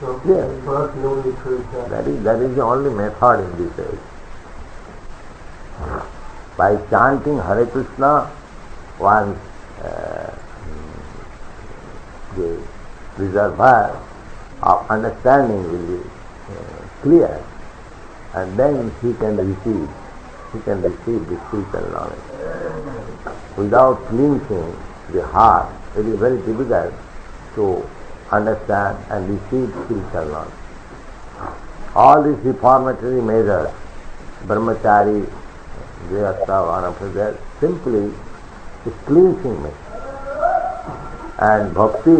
So yes. first know the truth. That is, that is the only method in this age. By chanting Hare Krishna, one uh, the reservoir of understanding will be uh, clear, and then he can receive. He can receive the spiritual knowledge. Without cleansing the heart, it is very difficult to understand and receive spiritual knowledge. All these reformatory measures, brahmachari, grihastha, vanaprastha, simply is cleansing method. And bhakti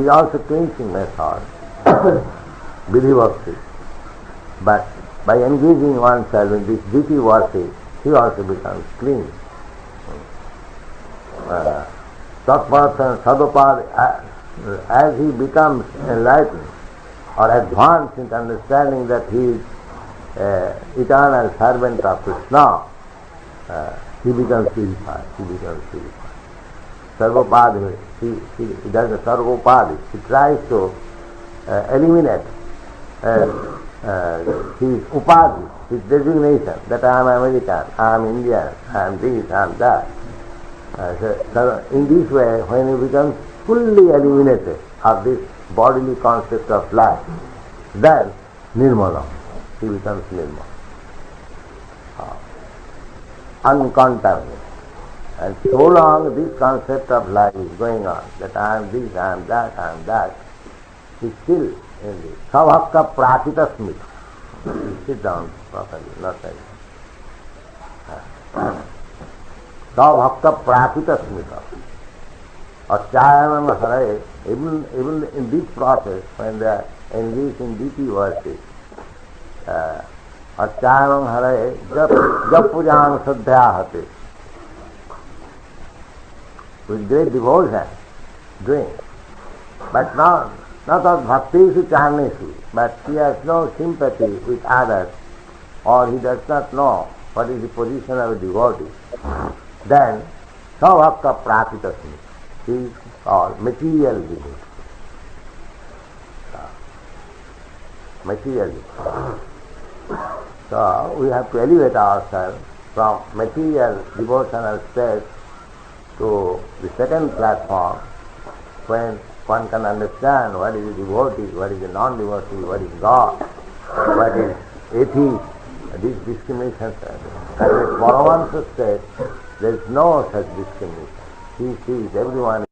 is also cleansing method, vidhi bhakti. But by engaging oneself in this deity worship, he also becomes clean. Uh, as he becomes enlightened or advanced in understanding that he is uh, eternal servant of Krishna, uh, he becomes purified, he becomes purified. Sarvopad, he, he, he does a sarvopad, he tries to uh, eliminate uh, uh, his upadhi, his designation that I am American, I am Indian, I am this, I am that. Uh, so in this way, when he becomes fully eliminated of this bodily concept of life, then nirmala, he becomes nirmala. Uh, uncontaminated. And so long this concept of life is going on, that I am this, I am that, I am that, he still in the savakka prakita smita. Sit down properly, not like that. Savakka prakita smita. Or Chayanam Hare, even, even in this process, when they are engaged in deity worship, uh, Acharang Hare, Jap, Jap Pujang Sadhya With great devotion, doing. But not, not of bhakti charnesu, but he has no sympathy with others, or he does not know what is the position of a devotee. Then, savakka prakitasmi. Is called material devotee. Material. So we have to elevate ourselves from material devotional state to the second platform when one can understand what is a devotee, what is a non-devotee, what is God, what is atheist, these discriminations. And in Paramahansa state, there is no such discrimination. He sees everyone.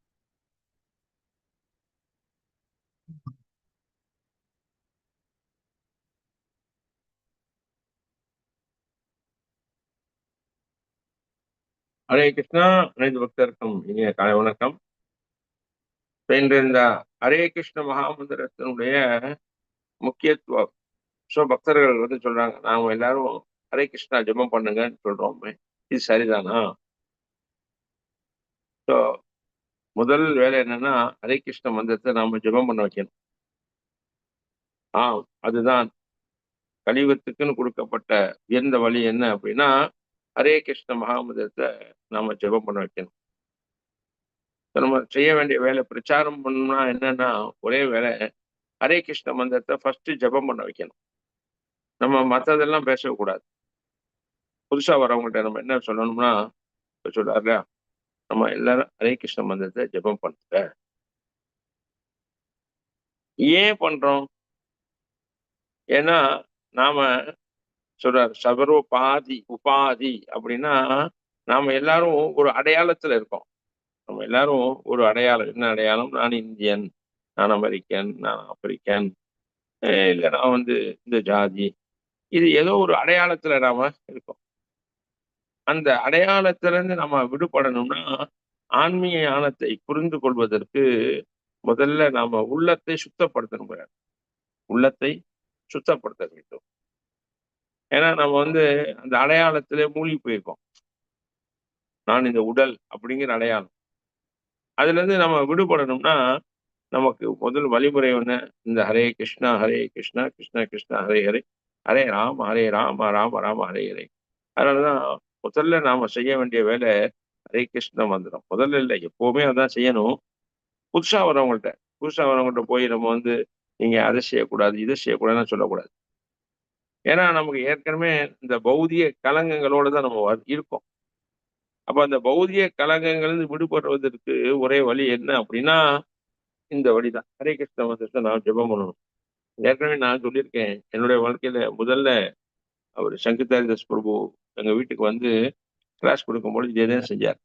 Hare Krishna அனைத்து பக்தருக்கும் இனிய காலை வணக்கம். இன்று இந்த ஹரே கிருஷ்ண மகாமந்திரத்தினுடைய முக்கியத்துவம் so பக்தர்கள் வந்து சொல்றாங்க நாம எல்லாரும் ஹரே கிருஷ்ணா ஜெபம் பண்ணுங்கன்னு சொல்றோமே. இது சரிதானா? ஸோ முதல் வேலை என்னன்னா ஹரே கிருஷ்ண மந்திரத்தை நாம ஜெபம் பண்ண வைக்கணும். ஆ அதுதான். கலியுகத்துக்குன்னு கொடுக்கப்பட்ட உயர்ந்த வழி என்ன அப்படின்னா ஹரே கிருஷ்ண மகாமந்திரத்தை நாம ஜெபம் பண்ண வைக்கணும். நம்ம செய்ய வேண்டிய வேலை பிரச்சாரம் பண்ணோம்னா என்னன்னா ஒரே வேலை ஹரே கிருஷ்ண மந்திரத்தை ஃபர்ஸ்ட் ஜெபம் பண்ண வைக்கணும். நம்ம மற்றதெல்லாம் பேசக்கூடாது. புதுசா வரவங்கள்ட்ட நம்ம என்ன சொல்லணும்னா இப்ப சொல்றாருல நம்ம எல்லாரும் ஹரே கிருஷ்ண மந்திரத்தை ஜெபம் பண்ணுங்க. ஏன் பண்றோம்? ஏன்னா நாம சொல்றாரு சபரோபாதி உபாதி அப்படின்னா நாம எல்லாரும் ஒரு அடையாளத்துல இருக்கோம். நம்ம எல்லாரும் ஒரு அடையாளம் என்ன அடையாளம்? நான் இந்தியன் நான் அமெரிக்கன் நான் ஆப்பிரிக்கன் இல்லை நான் வந்து இந்த ஜாதி. இது ஏதோ ஒரு அடையாளத்துல நாம இருக்கோம். அந்த அடையாளத்துல இருந்து நம்ம விடுபடணும்னா ஆன்மீக ஞானத்தை புரிந்து கொள்வதற்கு முதல்ல நாம உள்ளத்தை சுத்தப்படுத்தணும் உள்ளத்தை சுத்தப்படுத்த வேண்டும். ஏன்னா நம்ம வந்து அந்த அடையாளத்திலே மூழ்கி போயிருக்கோம். நான் இந்த உடல் அப்படிங்கிற அடையாளம். அதுல இருந்து நம்ம விடுபடணும்னா நமக்கு முதல் வழிமுறை ஒன்று இந்த ஹரே கிருஷ்ணா ஹரே கிருஷ்ணா கிருஷ்ணா கிருஷ்ணா ஹரே ஹரே ஹரே ராம ஹரே ராம ராம ராம ஹரே ஹரே. அதனாலதான் முதல்ல நாம செய்ய வேண்டிய வேலை ஹரே கிருஷ்ண மந்திரம். முதல்ல இல்லை எப்பவுமே அதான் செய்யணும். புதுசா வரவங்கள்ட்ட புதுசா வரவங்கள்ட்ட போய் நம்ம வந்து நீங்க அதை செய்யக்கூடாது இதை செய்யக்கூடாதுன்னு சொல்லக்கூடாது. ஏன்னா நமக்கு ஏற்கனவே இந்த பௌதிய கலங்கங்களோட தான் நம்ம வ- இருக்கோம். அப்ப அந்த பௌதிய கலங்கங்கள் விடுபடுவதற்கு ஒரே வழி என்ன அப்படின்னா இந்த வழிதான். ஹரே கிருஷ்ண மந்திரத்தை நான் ஜெபம் பண்ணணும். ஏற்கனவே நான் சொல்லியிருக்கேன் என்னுடைய வாழ்க்கையில முதல்ல அவர் சங்கீதாரிதாஸ் பிரபு எங்க வீட்டுக்கு வந்து கிளாஸ் கொடுக்கும்போது இதே தான் செஞ்சார்.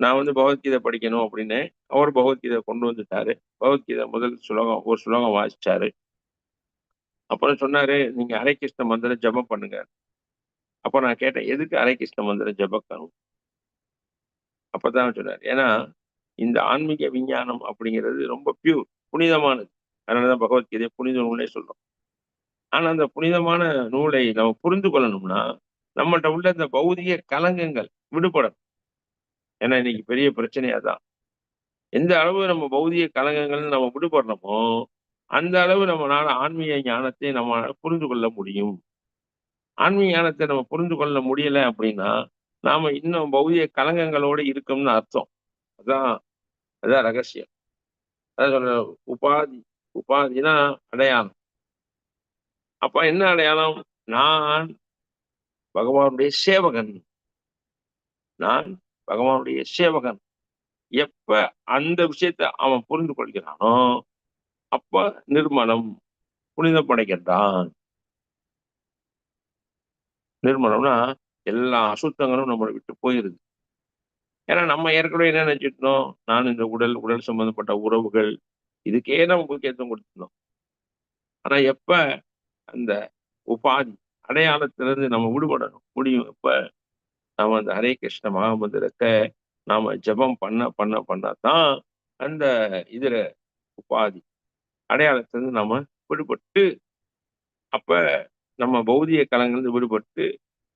நான் வந்து பகவத்கீதை படிக்கணும் அப்படின்னு அவர் பகவத்கீதை கொண்டு வந்துட்டாரு. பகவத்கீதை முதல் சுலோகம் ஒரு சுலோகம் வாசிச்சாரு. அப்புறம் சொன்னாரு நீங்க ஹரே கிருஷ்ண மந்திரம் ஜெபம் பண்ணுங்க. அப்ப நான் கேட்டேன் எதுக்கு ஹரே கிருஷ்ண மந்திரம் ஜபக்கணும் அப்பதான் சொன்னார் ஏன்னா இந்த ஆன்மீக விஞ்ஞானம் அப்படிங்கிறது ரொம்ப பியூர் புனிதமானது. அதனாலதான் பகவத்கீதை புனித நூலே சொல்றோம். ஆனா அந்த புனிதமான நூலை நம்ம புரிந்து கொள்ளணும்னா நம்மகிட்ட உள்ள இந்த பௌதிக கலங்கங்கள் விடுபடணும். ஏன்னா இன்னைக்கு பெரிய பிரச்சனையா தான் எந்த அளவு நம்ம பௌதிக கலங்கங்கள் நம்ம விடுபடுறோமோ அந்த அளவு நம்மளால ஆன்மீக ஞானத்தை நம்ம புரிந்து கொள்ள முடியும். ஆன்மீக ஞானத்தை நம்ம புரிந்து கொள்ள முடியல அப்படின்னா நாம இன்னும் பௌதிக கலங்கங்களோட இருக்கோம்னு அர்த்தம். அதான் அதான் ரகசியம். அதான் சொல்ற உபாதி உபாதினா அடையாளம். அப்ப என்ன அடையாளம்? நான் பகவானுடைய சேவகன். நான் பகவானுடைய சேவகன். எப்ப அந்த விஷயத்தை அவன் புரிந்து கொள்கிறானோ அப்ப நிர்மலம் புனிதப்படைக்கின்றான் நிர்மலம்னா எல்லா அசுத்தங்களும் நம்மளை விட்டு போயிருது. ஏன்னா நம்ம ஏற்கனவே என்ன நினைச்சிட்டோம் நான் இந்த உடல் உடல் சம்பந்தப்பட்ட உறவுகள் இதுக்கே நம்ம முக்கியத்துவம் கொடுத்துருந்தோம். ஆனா எப்ப அந்த உபாதி அடையாளத்திலிருந்து நம்ம விடுபடணும். முடியும். இப்ப நாம அந்த ஹரே கிருஷ்ண மகாமந்திரத்தை நாம ஜெபம் பண்ண பண்ண பண்ணாதான் அந்த இதுல உபாதி அடையாளத்திலிருந்து நம்ம விடுபட்டு அப்ப நம்ம பௌதிக கலங்கிலிருந்து விடுபட்டு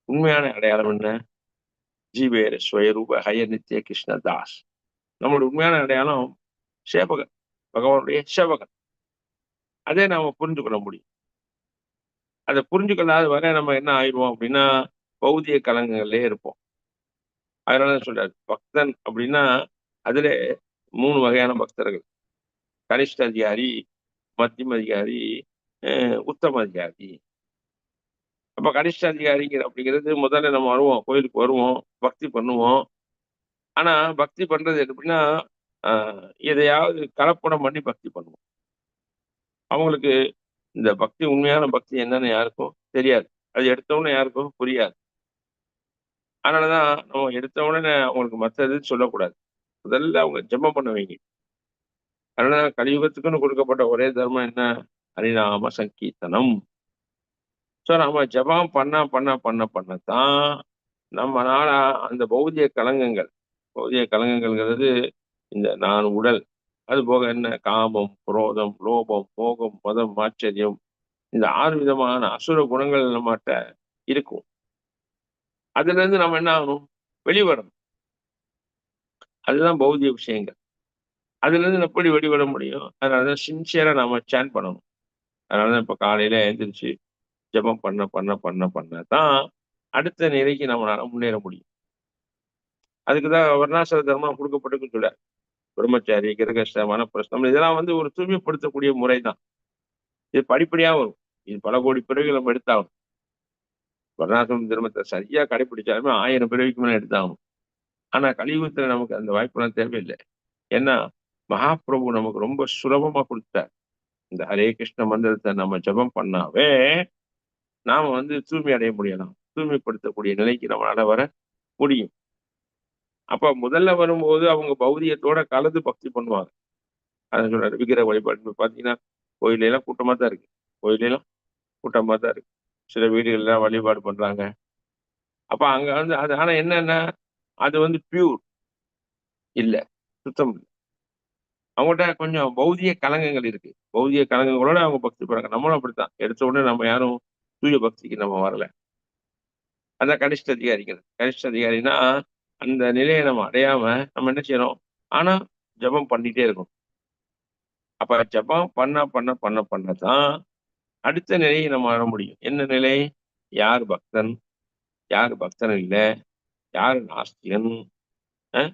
உண்மையான அடையாளம் என்ன? ஜீவேர ஸ்வயரூப ஹய நித்திய கிருஷ்ண தாஸ். நம்மளுடைய உண்மையான அடையாளம் சேவகன் பகவானுடைய சேவகன். அதே நாம புரிந்து கொள்ள முடியும். அதை புரிஞ்சுக்கொள்ளாத வரை நம்ம என்ன ஆயிடுவோம் அப்படின்னா பௌதிய கலங்கங்கள்லயே இருப்போம். அதனால சொல்றாரு. பக்தன் அப்படின்னா அதுல மூணு வகையான பக்தர்கள். கனிஷ்ட அதிகாரி மத்தியம அதிகாரி அஹ் உத்தம அதிகாரி. அப்ப கனிஷ்ட அதிகாரிங்கிற அப்படிங்கிறது முதல்ல நம்ம வருவோம் கோயிலுக்கு வருவோம் பக்தி பண்ணுவோம். ஆனா பக்தி பண்றது எப்படின்னா ஆஹ் எதையாவது கலப்படம் பண்ணி பக்தி பண்ணுவோம். அவங்களுக்கு இந்த பக்தி உண்மையான பக்தி என்னன்னு யாருக்கும் தெரியாது. அது எடுத்த உடனே யாருக்கும் புரியாது. அதனாலதான் நம்ம எடுத்த உடனே அவங்களுக்கு மற்றது சொல்லக்கூடாது. முதல்ல அவங்க ஜெபம் பண்ண வைங்க. அதனால கலியுகத்துக்குன்னு கொடுக்கப்பட்ட ஒரே தர்மம் என்ன? ஹரிநாம சங்கீர்த்தனம். ஸோ நம்ம ஜபம் பண்ண பண்ண பண்ண பண்ணத்தான் நம்மளால அந்த பௌதிய கலங்கங்கள். பௌதிய கலங்கங்கள்ங்கிறது இந்த நான் உடல். அது போக என்ன? காமம் குரோதம் லோபம் மோகம் மதம் ஆச்சரியம் இந்த ஆறு விதமான அசுர குணங்கள் நம்மகிட்ட இருக்கும். அதுல இருந்து நம்ம என்ன ஆகணும்? வெளிவரணும். அதுதான் பௌதிக விஷயங்கள். அதுல இருந்து எப்படி வெளிவர முடியும்? அதனாலதான் சின்சியரா நாம சேன் பண்ணணும். அதனாலதான் இப்ப காலையில எழுந்திரிச்சு ஜெபம் பண்ண பண்ண பண்ண பண்ண தான் அடுத்த நிலைக்கு நம்மளால முன்னேற முடியும். அதுக்குதான் வர்ணாசிர தர்மம் கொடுக்கப்பட்டிருக்கு சொல்ல பிரம்மச்சாரி கிரகஷ்டமான வனப்பிரஸ்தம் இதெல்லாம் வந்து ஒரு தூய்மைப்படுத்தக்கூடிய முறை தான் இது படிப்படியா வரும். இது பல கோடி பிறகு நம்ம எடுத்தாகணும். வர்ணாசிரம தர்மத்தை சரியா கடைபிடிச்சாலுமே ஆயிரம் பிறவிக்கு மேலே எடுத்தாகணும். ஆனா கலியுகத்துல நமக்கு அந்த வாய்ப்புலாம் தேவையில்லை. ஏன்னா மகாபிரபு நமக்கு ரொம்ப சுலபமா கொடுத்தார் இந்த ஹரே கிருஷ்ண மந்திரத்தை நம்ம ஜெபம் பண்ணாவே நாம வந்து தூய்மை அடைய முடியலாம். தூய்மைப்படுத்தக்கூடிய நிலைக்கு நம்மளால வர முடியும். அப்ப முதல்ல வரும்போது அவங்க பௌதியத்தோட கலந்து பக்தி பண்ணுவாங்க. அதான் சொல்றாரு விக்கிர வழிபாடு. பாத்தீங்கன்னா கோயில எல்லாம் கூட்டமா தான் இருக்கு. கோயில எல்லாம் கூட்டமா தான் இருக்கு. சில வீடுகள்லாம் வழிபாடு பண்றாங்க. அப்ப அங்க வந்து அது ஆனா என்னன்னா அது வந்து பியூர் இல்ல சுத்தம் இல்லை. அவங்ககிட்ட கொஞ்சம் பௌதிய கலங்கங்கள் இருக்கு. பௌதிய கலங்கங்களோட அவங்க பக்தி போறாங்க நம்மளும் அப்படித்தான். எடுத்த உடனே நம்ம யாரும் தூய பக்திக்கு நம்ம வரல. அதான் கனிஷ்ட அதிகாரிகள். கனிஷ்ட அதிகாரினா அந்த நிலையை நம்ம அடையாம நம்ம என்ன செய்யறோம்? ஆனா ஜெபம் பண்ணிட்டே இருக்கணும். அப்ப ஜெபம் பண்ண பண்ண பண்ண பண்ண தான் அடுத்த நிலையை நம்ம அட முடியும். என்ன நிலை? யார் பக்தன்? யார் பக்தன் இல்லை? யார் நாஸ்திகன்? அஹ்,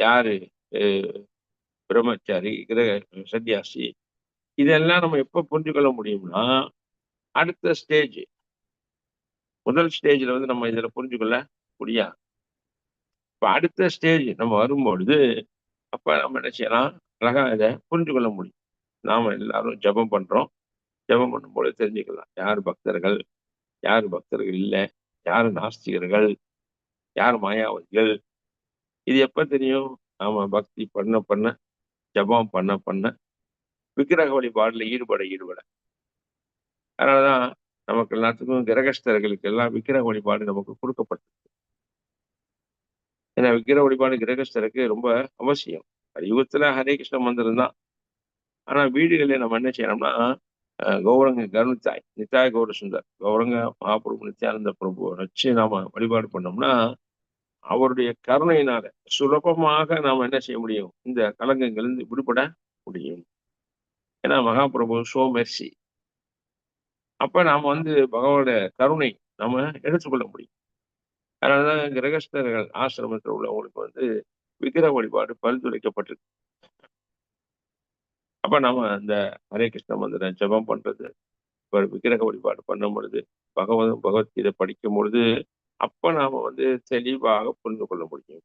யாரு? பிரம்மச்சாரி கிரக சன்னியாசி. இதெல்லாம் நம்ம எப்ப புரிஞ்சு கொள்ள முடியும்னா அடுத்த ஸ்டேஜ் முதல் ஸ்டேஜ்ல வந்து நம்ம இதுல புரிஞ்சு கொள்ள முடியாது. இப்போ அடுத்த ஸ்டேஜ் நம்ம வரும்பொழுது அப்போ நம்ம என்ன செய்யலாம்? அழகா இதை புரிஞ்சு கொள்ள முடியும். நாம எல்லாரும் ஜெபம் பண்றோம். ஜெபம் பண்ணும்போது தெரிஞ்சுக்கலாம். யார் பக்தர்கள்? யார் பக்தர்கள் இல்லை? யார் நாஸ்திகர்கள்? யார் மாயாவதிகள்? இது எப்ப தெரியும்? நாம பக்தி பண்ண பண்ண ஜெபம் பண்ண பண்ண விக்கிரக வழிபாடுல ஈடுபட ஈடுபட. அதனாலதான் நமக்கு எல்லாத்துக்கும் கிரகஸ்தர்களுக்கு எல்லாம் விக்கிரக வழிபாடு நமக்கு கொடுக்கப்பட்டிருக்கு. ஏன்னா விக்கிர வழிபாடு கிரகஸ்தருக்கு ரொம்ப அவசியம். யுகத்துல ஹரே கிருஷ்ண மந்திரம் தான். ஆனா வீடுகளில் நம்ம என்ன செய்யணும்னா கௌரங்க கருணித்தாய் நித்தாய் கௌர சுந்தர் கௌரங்க மகாபிரபு நித்யானந்த பிரபு வச்சு நாம வழிபாடு பண்ணோம்னா அவருடைய கருணையினால சுலபமாக நாம் என்ன செய்ய முடியும்? இந்த கலங்கங்களிலிருந்து விடுபட முடியும். ஏன்னா மகாபிரபு சோ மெர்சி அப்ப நாம வந்து பகவானோட கருணை நாம எடுத்துக்கொள்ள முடியும். அதனாலதான் கிரகஸ்தர்கள் ஆசிரமத்தில் உள்ளவங்களுக்கு வந்து விக்கிரக வழிபாடு பரிந்துரைக்கப்பட்டிருக்கு. அப்ப நாம அந்த ஹரே கிருஷ்ண மந்திர ஜெபம் பண்றது இப்ப விக்கிரக வழிபாடு பண்ணும் பொழுது பகவதும் பகவத்கீதை படிக்கும் பொழுது அப்ப நாம வந்து தெளிவாக புரிந்து கொள்ள முடியும்.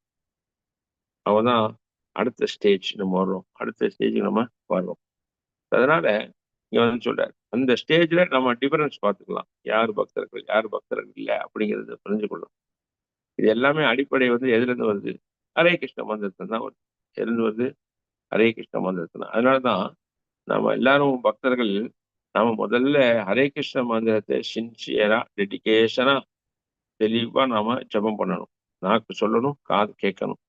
அவதான் அடுத்த ஸ்டேஜ் நம்ம வர்றோம் அடுத்த ஸ்டேஜுக்கு நம்ம வர்றோம் அதனால இங்க வந்து சொல்றாரு அந்த ஸ்டேஜ்ல நம்ம டிஃபரன்ஸ் பார்த்துக்கலாம். யார் பக்தர்கள் யார் பக்தர்கள் இல்லை அப்படிங்கிறத புரிஞ்சுக்கொள்ளும் இது எல்லாமே அடிப்படை வந்து எதுலேருந்து வருது? ஹரே கிருஷ்ண மந்திரத்துல தான் வருது. வருது? ஹரே கிருஷ்ண மந்திரத்துல. அதனாலதான் நம்ம எல்லாரும் பக்தர்கள் நாம முதல்ல ஹரே கிருஷ்ண மந்திரத்தை சின்சியரா டெடிகேஷனா தெளிவா நாம ஜெபம் பண்ணணும். நாக்கு சொல்லணும் காது கேட்கணும்.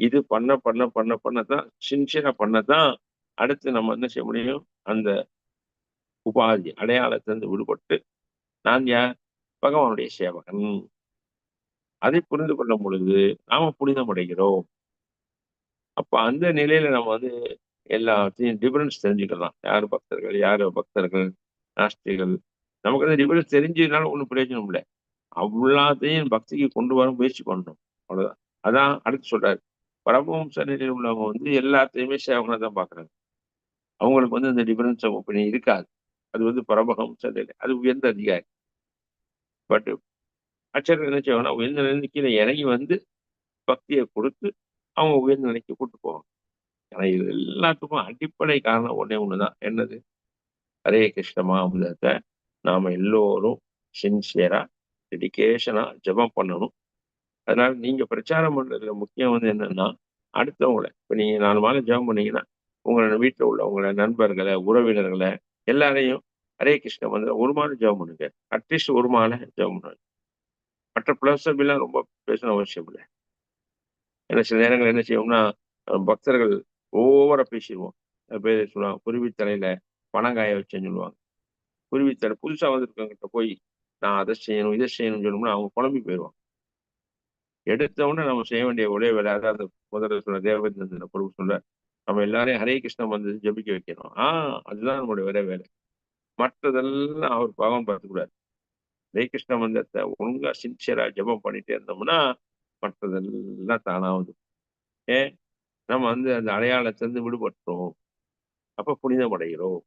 இது பண்ண பண்ண பண்ண பண்ணதான் சின்சியரா பண்ணதான் அடுத்து நம்ம என்ன செய்ய முடியும்? அந்த உபாதி அடையாளத்திலிருந்து விடுபட்டு நான் யார்? பகவானுடைய சேவகன். அதை புரிந்து கொள்ளும் பொழுது நாம புனிதம் அடைகிறோம் அப்ப அந்த நிலையில நம்ம வந்து எல்லாத்தையும் டிஃபரன்ஸ் தெரிஞ்சுக்கலாம். யார் பக்தர்கள் யார் பக்தர்கள் நாஸ்திகள். நமக்கு அந்த டிஃபரன்ஸ் தெரிஞ்சதுனால ஒன்றும் பிரயோஜனம் இல்லை. அவ்வளோத்தையும் பக்திக்கு கொண்டு வர முயற்சி பண்ணணும். அவ்வளவுதான். அதான் அடுத்து சொல்றாரு. பரமஹம்ச நிலையில் உள்ளவங்க வந்து எல்லாத்தையுமே சேவகனை தான் பார்க்குறாங்க அவங்களுக்கு வந்து அந்த டிஃபரன்ஸ் ஒப்பீனியன் இருக்காது. அது வந்து பரமஹம்ச நிலை அது உயர்ந்த அதிகாரி. பட் அச்சர்கள் என்ன செய்வாங்கன்னா உயர்ந்த நிலைக்கு கீழே இறங்கி வந்து பக்தியை கொடுத்து அவங்க உயர்ந்த நிலைக்கு கூட்டு போவாங்க. ஆனா இது எல்லாத்துக்கும் அடிப்படை காரணம் ஒண்ணே ஒண்ணுதான். என்னது? ஹரே கிருஷ்ண மகாபுதத்தை நாம எல்லோரும் சின்சியரா டெடிக்கேஷனா ஜபம் பண்ணணும். அதனால நீங்க பிரச்சாரம் பண்றதுல முக்கியம் வந்து என்னன்னா அடுத்தவங்களை இப்ப நீங்க நாலு மாதம் ஜெபம் பண்ணீங்கன்னா உங்களோட வீட்டில் உள்ளவங்களை நண்பர்களை உறவினர்களை எல்லாரையும் ஹரே கிருஷ்ண மந்திரம் ஒரு மாலை ஜெபம் பண்ணுங்க. அட்லீஸ்ட் ஒரு மாலை ஜெபம் பண்ணுங்க. மற்ற பிளஸபிலாம் ரொம்ப பேசணும் அவசியம் இல்லை. ஏன்னா சில நேரங்கள் என்ன செய்வோம்னா பக்தர்கள் ஓவரா பேசிடுவோம். பேர் சொல்லுவாங்க குருவி தலையில பணங்காய வச்சேன்னு சொல்லுவாங்க. குருவி தலை புதுசா வந்திருக்கவங்கிட்ட போய் நான் அதை செய்யணும் இதை செய்யணும்னு சொன்னோம்னா அவங்க குழம்பி போயிடுவாங்க. எடுத்த உடனே நம்ம செய்ய வேண்டிய ஒரே வேலை அதாவது முதல்ல சொன்ன தேவதந்திர பொறுப்பு சொல்ல நம்ம எல்லாரையும் ஹரே கிருஷ்ண வந்து ஜபிக்க வைக்கணும். ஆஹ் அதுதான் நம்மளுடைய ஒரே வேலை. மற்றதெல்லாம் அவர் பகவான் பார்த்துக்கூடாது ஹரே கிருஷ்ண மந்திரத்தை ஒழுங்கா சின்சியரா ஜெபம் பண்ணிட்டே இருந்தோம்னா மற்றதெல்லாம் தானாவது. ஏ நம்ம வந்து அந்த அடையாளத்திலிருந்து விடுபட்டுறோம். அப்ப புனிதம் அடைகிறோம்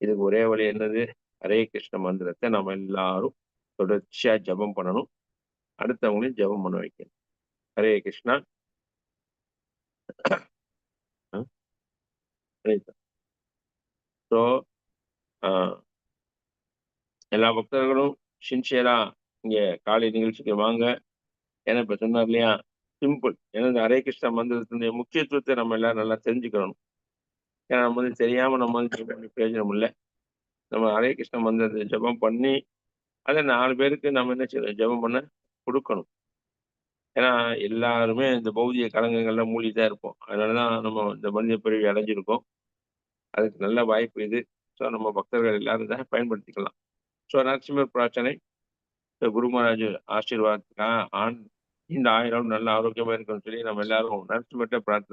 இதுக்கு ஒரே வழி என்னது? ஹரே கிருஷ்ண மந்திரத்தை நம்ம எல்லாரும் தொடர்ச்சியா ஜெபம் பண்ணணும். அடுத்தவங்களையும் ஜெபம் பண்ண வைக்கணும். ஹரே கிருஷ்ணா. ஸோ எல்லா பக்தர்களும் சின்சியரா இங்க காலை நிகழ்ச்சிக்கு வாங்க. ஏன்னா இப்ப சொன்னார் இல்லையா சிம்பிள் ஏன்னா இந்த ஹரே கிருஷ்ண மந்திரத்தினுடைய முக்கியத்துவத்தை நம்ம எல்லாரும் நல்லா தெரிஞ்சுக்கணும். ஏன்னா நம்ம வந்து தெரியாம நம்ம வந்து பிரயோஜனம் இல்லை நம்ம ஹரே கிருஷ்ண மந்திரத்தை ஜெபம் பண்ணி அதை நாலு பேருக்கு நம்ம என்ன செய்யணும்? ஜெபம் பண்ண கொடுக்கணும். ஏன்னா எல்லாருமே இந்த பௌதிக கலங்கங்கள்லாம் மூழ்கி தான் இருப்போம். அதனால தான் நம்ம இந்த மனித பிறவி அடைஞ்சிருக்கோம். அதுக்கு நல்ல வாய்ப்பு இது. ஸோ நம்ம பக்தர்கள் எல்லாரும் தான் பயன்படுத்திக்கலாம். ஸோ நரசிம்மர் பிரார்த்தனை. இந்த குரு மகாராஜ் ஆசீர்வாதத்துக்காக ஆண் இந்த ஆயிரம் நல்ல ஆரோக்கியமா இருக்குன்னு சொல்லி நம்ம எல்லாரும் நரசிம்மர்கிட்ட பிரார்த்தனை